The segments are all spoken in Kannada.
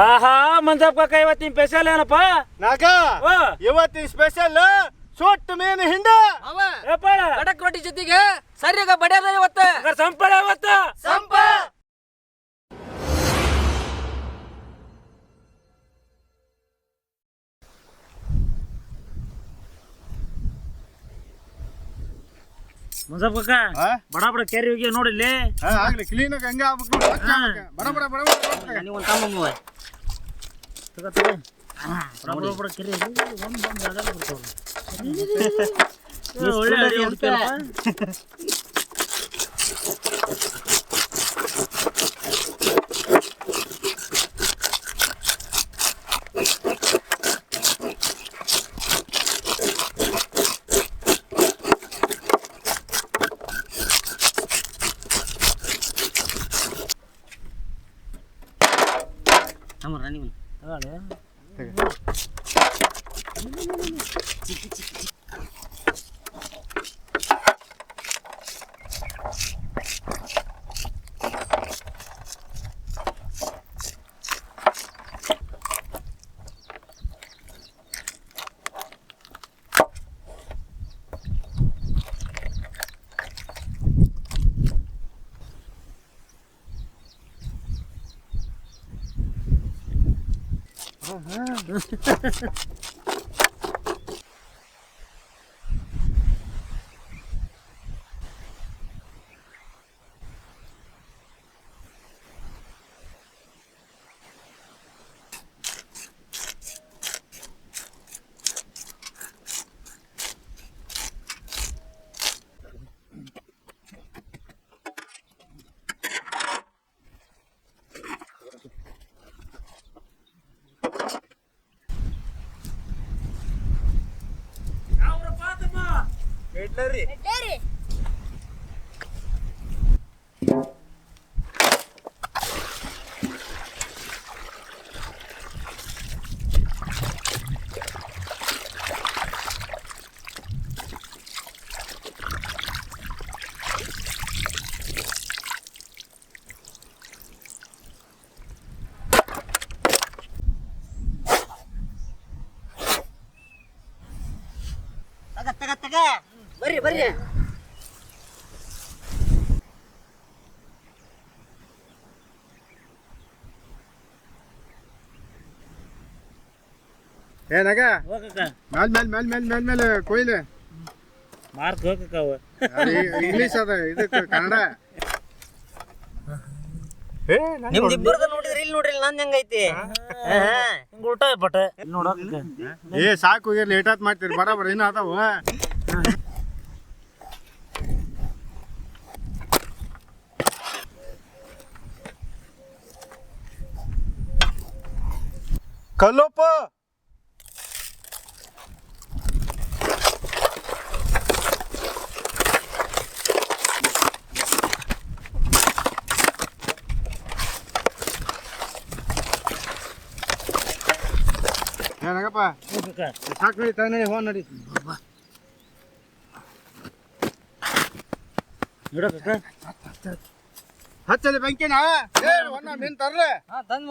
ಆಹಾ ಮಂಜಪ್ಪ ಕಾಕ ಇವತ್ತಿನ ಸ್ಪೆಷಲ್ ಏನಪ್ಪ? ನಾಗ ಓ. ಇವತ್ತಿನ ಸ್ಪೆಷಲ್ ಸೊಟ್ಟು ಮೀನು ಹಿಂಡ ಅವ ಏಪಾಳ ಕಡಕ್ ರೊಟ್ಟಿ ಜೊತೆಗೆ ಸರಿಯಾಗ ಬಡಿಯದ ಇವತ್ತ. ಸಂಪಳ ಇವತ್ತು ಸಂಪ ಕಾಕ ಆ? ಬಡ ಬಡ ಕೆರಿ ಹೋಗಿ ನೋಡಿಲ್ಲಿ ಹಾ, ಆಗ್ಲಿ ಕ್ಲೀನ್ ಆಗಿ ಹಂಗ ಆಗ್ಬೇಕು ನೋಡಿ. ಬಡ ಬಡ ಬಡ ಬಡ ಬಡ. ನೀವು ಒಂದು ತಮ್ಮ ತಗೋ ತಗೋ ಬಡ ಬಡ ಬಡ ಕೆರಿ ಒಂದು ಒಂದು ಜಾಗ ಬರ್ತಾವ ಒಳ್ಳೆ. Oh, man. ಇಡ್ಲರಿ. ತಗ ತಗ ತಗ ಬರ್ರಿ ಬರ್ರಿ. ಏ ನಾಗ. ಹೋಗಕ್ಕ. ಮ್ಯಾಲ್ ಮೇಲ್ ಮೇಲ್ ಮೇಲ್ ಮೇಲ್ ಮೇಲೆ ಕೊಯ್ಲೆ. ಮಾರ್ಕ್ ಹೋಗಕ್ಕ ಅವ. ಅದು ಇಂಗ್ಲೀಷ್ ಅದ ಇದಕ್ಕೆ ಕನ್ನಡ. ನಿಮ್ದು ಇಬ್ಬರದ ನೋಡಿದ್ರಿ ಇಲ್ಲಿ ನೋಡ್ರಿ ನಂದ್ ಹೆಂಗೈತಿ ಉಲ್ಟಾ ಏ ಸಾಕು ಈಗ ಲೇಟ್ ಆತ್ ಮಾಡ್ತೀರಿ ಬರ ಬರ ಏನ ಅದಾವ. ಹೋಗಕ್ಕ ಸಾಕು ನಡಿ ತಾ ನಡಿ ಹೋ ನಡಿ. ಹಚ್ಚಲಿ ಬೆಂಕಿನ? ಏ ಒನ್ನ ಮೀನ್ ತರ್ಲೆ. ಹಾ ತಂದ್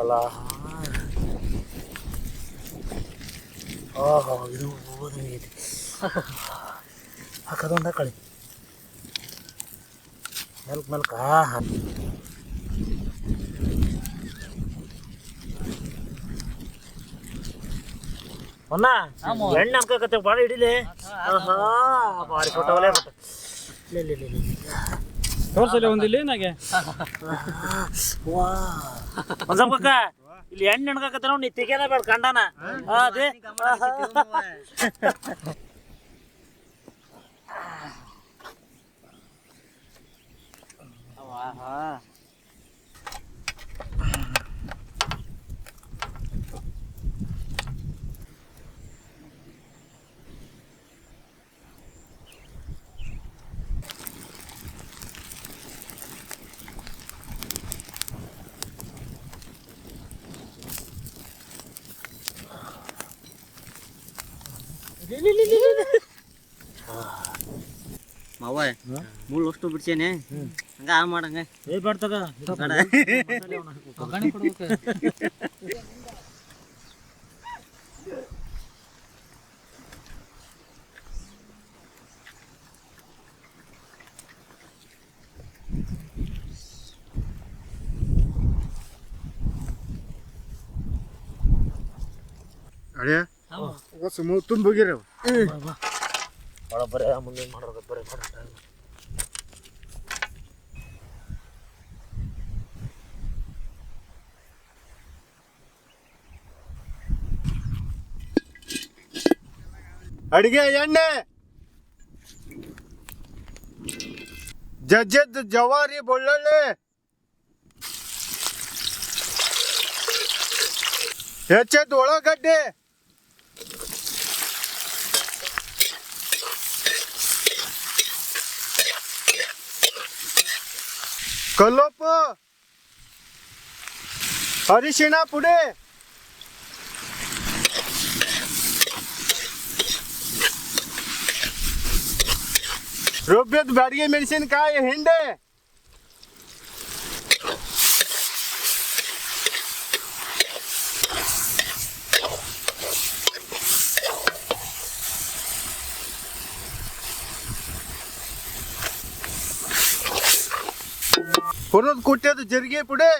lalahan ah oh, kalau gitu gue nih. Akadon kali. ಮೆಲ್ಕ್? ಮೆಲ್ಕ ಒನ್ನ ಎಣ್ಣೆ ಅನ್ಕಕತ್ತೆ ಭಾಳ ಹಿಡಿಲಿ? ಆಹಾ ಭಾರಿ ಇಲ್ಲ ಇಲ್ಲ ಇಲ್ಲ ಇಲ್ಲ ತೋರ್ಸಲ್ಲ ಒಂದಿಲ್ಲ ಏನಾಗೆ? ವಾ. ಇಲ್ಲಿ ಎಣ್ಣೆ ಎಣ್ಕಾಕತ್ತ ನೋಡಿ ನೀ ತೆಗೆಯದ ಬೇಡ ಕಂಡನ. Aha. Lili lili ಮಾವ ಮುಳ್ಳು ಅಷ್ಟು ಬಿಡ್ಸೇನೆ. ಹಂಗ ಆ ಮಾಡಂಗ. ಏ ಬೇಡ ತಗ ಬೇಡ. ಅಡಿಯ ಹೊಸ ಮೂರು ತುಂಬ ಹೋಗಿರ ಭಾಳ ಬರೇ ಮುಂದೆ ಮಾಡೋದು ಬರೇ ಮಾಡೋದು ಅಡಿಗೆ ಎಣ್ಣೆ ಜಜ್ಜದ್ ಜವಾರಿ ಬೆಳ್ಳುಳ್ಳಿ ಹೆಚ್ಚದ್ ಉಳ್ಳಾಗಡ್ಡೆ कलोप हरिशिणा पुढे। रोब्यत बाडगे मेडिसिन काय हिंडे। ಕುಟ್ಟಿದ ಜೀರಿಗೆ ಪುಡಿ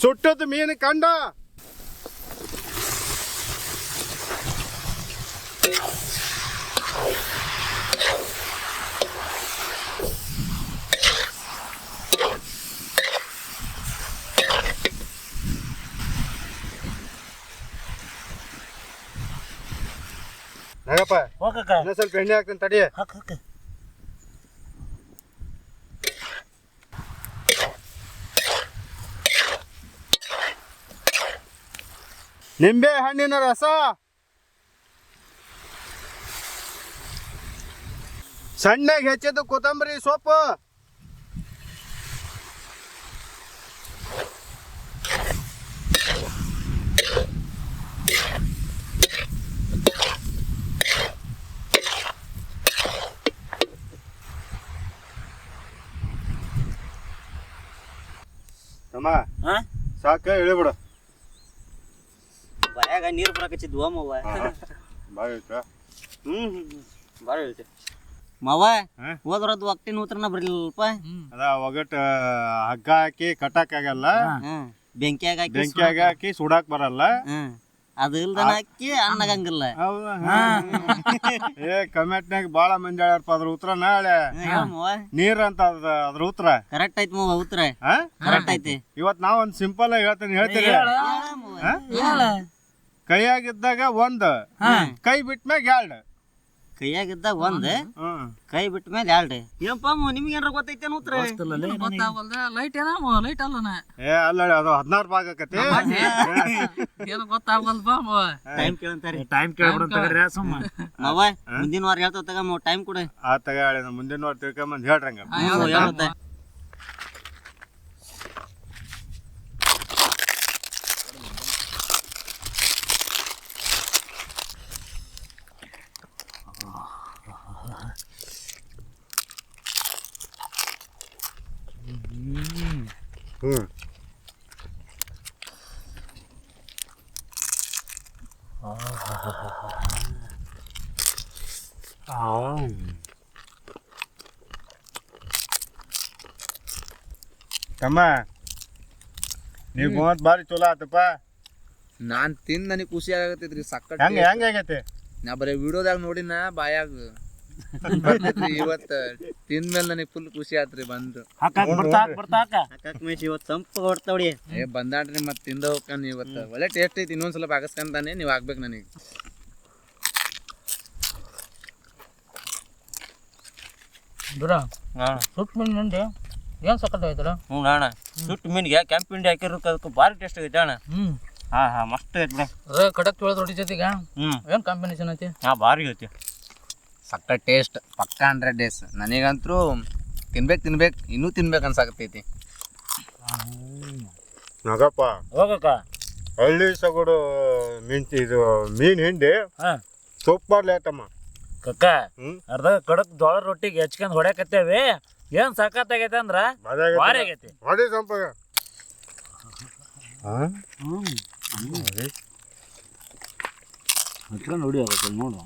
ಸುಟ್ಟದ ಮೀನು ಕಂಡ ನಾಗಪ್ಪ ಹೋಗಕ್ಕ. ಇನ್ನೂ ಸ್ವಲ್ಪ ಎಣ್ಣೆ ಹಾಕ್ತೀನಿ ತಡಿ. ಹಾಕ್ ಹಾಕ. ನಿಂಬೆ ಹಣ್ಣಿನ ರಸ. ಸಣ್ಣಗೆ ಹೆಚ್ಚಿದ್ದು ಕೊತ್ತಂಬರಿ ಸೊಪ್ಪು. ತಮ್ಮ ಹಾ? ಸಾಕ ಹೇಳಿಬಿಡು ಬಾಯಾಗ ನೀರು ಬರಾಕಚ್ಚಿದ್ವು ಮಾವ ಬಾಯ್ ಹ್ಮ್ ಹ್ಮ್ ಬಾಳ ಹೇಳ್ತೆ ಮಾವ ಹಾ? ಹೋದ್ರದ್ದು ಒಟ್ಟಿನ ಉತ್ತರನ ಬರ್ಲಿಲ್ಲಪ್ಪ? ಅದ ಒಗಟ್ ಹಗ್ಗ ಹಾಕಿ ಕಟ್ಟಕ್ ಆಗಲ್ಲ. ಹ್ಮ್. ಬೆಂಕಿಯಾಗ ಹಾಕಿ ಬೆಂಕಿಯಾಗ ಹಾಕಿ ಸುಡಾಕ್ ಬರಲ್ಲ. ಹ್ಮ್. ಅದು ಇಲ್ದನ ಅಕ್ಕಿ ಅನ್ನಗಂಗಿಲ್ಲ ಹೌದಾ? ಏ ಕಮೆಂಟ್ನಾಗ ಬಾಳ ಮಂದಿ ಹೇಳ್ಯಾರಪ್ಪ ಅದ್ರ ಉತ್ತರ ನಾಳೆ ನೀರ್ ಅಂತ ಅದ ಅದ್ರ ಉತ್ತರ ಕರೆಕ್ಟ್ ಐತಿ ಮಾವ ಉತ್ತರ ಕರೆಕ್ಟ್ ಐತಿ. ಇವತ್ ನಾವ್ ಒಂದ್ ಸಿಂಪಲ್ ಆಗಿ ಹೇಳ್ತೀನಿ ಹೇಳ್ತೀರಿ? ಕೈಯಾಗಿದ್ದಾಗ ಒಂದ್ ಕೈ ಬಿಟ್ಮ್ಯಾಗ ಎರಡ್. ಕೈಯಾಗಿದ್ದ ಒಂದ್ ಹ್ಮ್ ಕೈ ಬಿಟ್ಟ ಮೇಲೆ ಎರಡು. ಏನಪ್ಪ ನಿಮ್ಗೆ ಏನಾರ ಗೊತ್ತೈತೆ ಉತ್ತರ ಲೈಟ್ ಏನ ಲೈಟ್ ಅಲ್ಲನ ಏ ಅಲ್ಲ ಅದು ಹದಿನಾರು ಭಾಗ ಆಕತಿ. ಏನು ಗೊತ್ತಾಗಲ್ ಬಾ ಮವ ಟೈಮ್ ಕೇಳಂತಾರಿ. ಟೈಮ್ ಕೇಳ್ಬಿಡು ತಗರ್ರಿ ಸುಮ್ಮ. ಮಾವ ಮುಂದಿನ ವಾರ ಹೇಳ್ತಾವ ತಗಮ್ಮ ಟೈಮ್ ಕೊಡು. ಆ ತಗ ಮುಂದಿನ ವಾರ ತಿಳ್ಕೊಂಬಂದ್ ಹೇಳ್ರಂಗ. ಹ್ಞೂ, ತಮ್ಮ ನೀವ್ ಮೂವತ್ತು ಬಾರಿ ಚಲೋ ಆತಪ್ಪ. ನಾನ್ ತಿಂದು ನನಗೆ ಖುಷಿ ಆಗತ್ತೈತ್ರಿ ಸಕ್ಕ ಹೆಂಗೆ ಹೆಂಗೆ ಆಗೈತಿ? ನಾ ಬರೀ ವಿಡಿಯೋದಾಗ ನೋಡಿನ ಬಾಯಾಗ. ಇವತ್ತ. ತಿಂದ್ಮೇಲೆ ನನಗೆ ಫುಲ್ ಖುಷಿ ಆತ್ರಿ ಬಂದು. ಹಾಕಾಕ್ ಬರ್ತಾ ಬರ್ತಾ ಹಾಕ. ಅಕ್ಕಕ್ ಮೇಶ್ ಇವತ್ತು ತಂಪು ಹೊಡ್ತಾವಡಿ ಏ ಬಂದಾಡ್ರಿ ಮತ್ತೆ ತಿಂದ ಹೋಗ್ತಾನೆ ಇವತ್ತ. ಒಳ್ಳೆ ಟೇಸ್ಟ್ ಐತಿ ಇನ್ನೊಂದ್ಸಲ ಬಾಗಸ್ಕೊಂತಾನೆ ನೀವ್ ಆಗ್ಬೇಕು ನನಗೆ. ಬಿಡ. ಸುಟ್ ಮೀನ್ ನಿಂದೆ ಏನ್ ಸಕ್ಕತ್ ಐತಲ್ಲ ಹ್ಞೂ ಅಣ್ಣ ಸುಟ್ಟು ಮೀನಿಗೆ ಕೆಂಪು ಹಿಂಡಿ ಹಾಕಿರೋಕೆ ಅದಕ್ಕೆ ಭಾರಿ ಟೇಸ್ಟ್ ಆಗೈತೆ ಅಣ್ಣ. ಹ್ಮ್. ಹಾ ಹಾ ಮಸ್ತ್ ಐತೆ ಬಿಡ. ಕಡಕ್ ತೊಳೆದ ರೊಟ್ಟಿ ಜೊತೆಗೆ. ಹ್ಞೂ ಏನ್ ಕಾಂಬಿನೇಷನ್ ಐತಿ? ಹಾ ಭಾರಿ ಐತಿ. ಸಕ್ಕ ಟೇಸ್ಟ್ ಪಕ್ಕ ಹಂಡ್ರೆಡ್ ಡೇಸ್ ನನಗಂತೂ ತಿನ್ಬೇಕು ತಿನ್ಬೇಕು ಇನ್ನೂ ತಿನ್ಬೇಕು ಅನ್ಸಾಕತ್ತೈತಿ. ನಗಪ್ಪ ಹೋಗಕ್ಕ. ಹಳ್ಳಿ ಸಗಡು ಮಿಂಚಿ ಇದು ಮೀನ್ ಹಿಂಡಿ ಹಾ. ಸೂಪರ್ ಲೇಟಮ್ಮ ಕಕ್ಕ ಅರ್ಧ ಕಡಕ್ ಜೋಳ ರೊಟ್ಟಿಗೆ ಹೆಚ್ಕೊಂಡ್ ಹೊಡ್ಯಾಕತ್ತೇವಿ. ಏನ್ ಸಖತ್ತಾಗೈತೆ ಅಂದ್ರ ಭಾರಿ ಆಗೈತಿ. ಹೊಡಿ ಸಂಪಗ. ಹಚ್ಕೊಂಡು ಹೊಡಿ ಆಗತ್ತೆ ನೋಡು